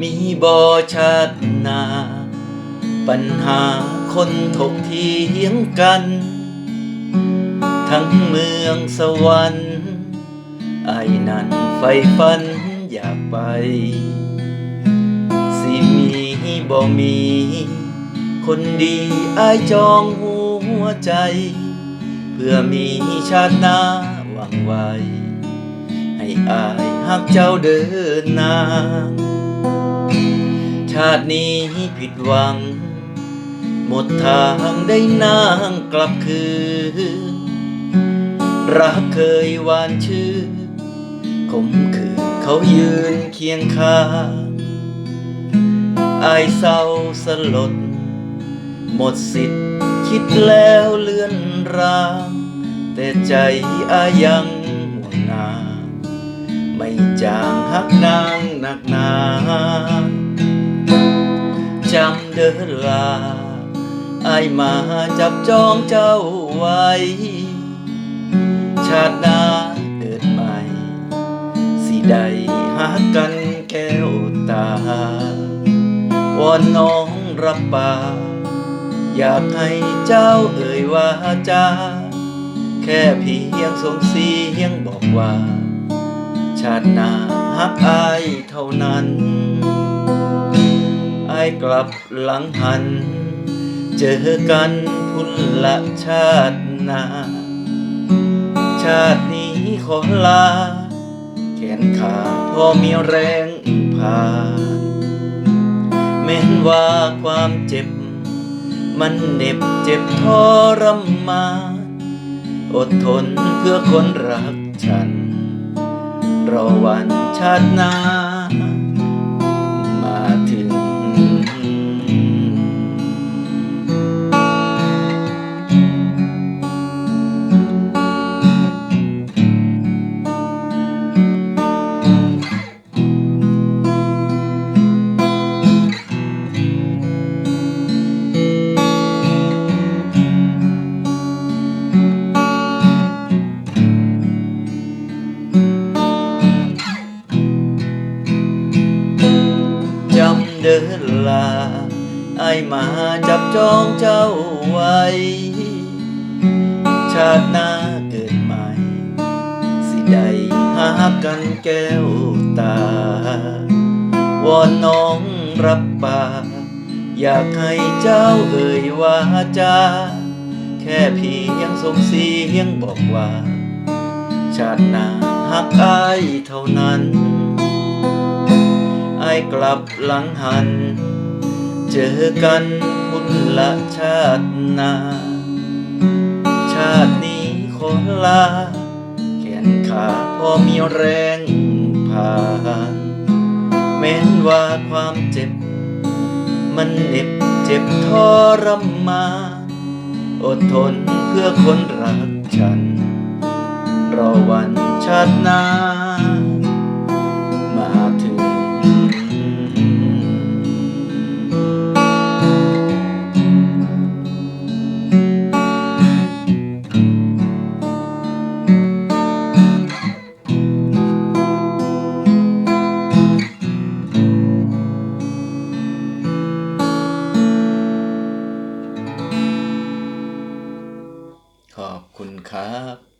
มีบ่ชาตินา ปัญหาคนถกเถียงกัน ทั้งเมืองสวรรค์ไอ้นั้นไฟฝันอยากไป บ่มี คนดีอายจองหัวใจ เพื่อมีชาติหน้าหวังไว้ ให้อายหักเจ้าเดินนางชาตินี้ผิดหวัง หมดทางได้นางกลับคืน รักเคยหวานชื่อคมคืนเขายืนเคียงข้าง อายเศร้าสลด หมดสิทธิ์คิดแล้วเลื่อนรางแต่ใจอายังห่วงนา ไม่จางหักนางหนักหนาจำเดินลาอายมาจับจองเจ้าไว้ อนน้องรับปากอยากให้เจ้าเอ่ยว่าจา แค่เพียงส่งเสียงบอกว่า ชาติหน้าหักอายเท่านั้นอายกลับหลังหัน เจอกันพุ่นละชาติหน้า ชาตินี้ขอลา แขนขาพอมีแรงผ่าน แม้นว่าความเจ็บ มันเหน็บเจ็บทรมานอดทนเพื่อคนรักฉัน รอวันชาติหน้า เดินลาไอมาจับจองเจ้าไว้ ชาติหน้าเกิดใหม่ สิได้หากันแก้วตาวอนน้องรับปากอยากให้เจ้าเอ่ยว่าจาแค่เพียงสงเสียงบอกว่า ชาติหน้าหักอายเท่านั้น ไอ้กลับหลังหัน เจอกันพุ่นละชาตินา ชาตินี้ขอลา แขนขาพอมีแรงผ่านแม้นว่าความเจ็บ มันเหน็บเจ็บทรมานอดทนเพื่อคนรักฉัน รอวันชาติหน้า คุณครับ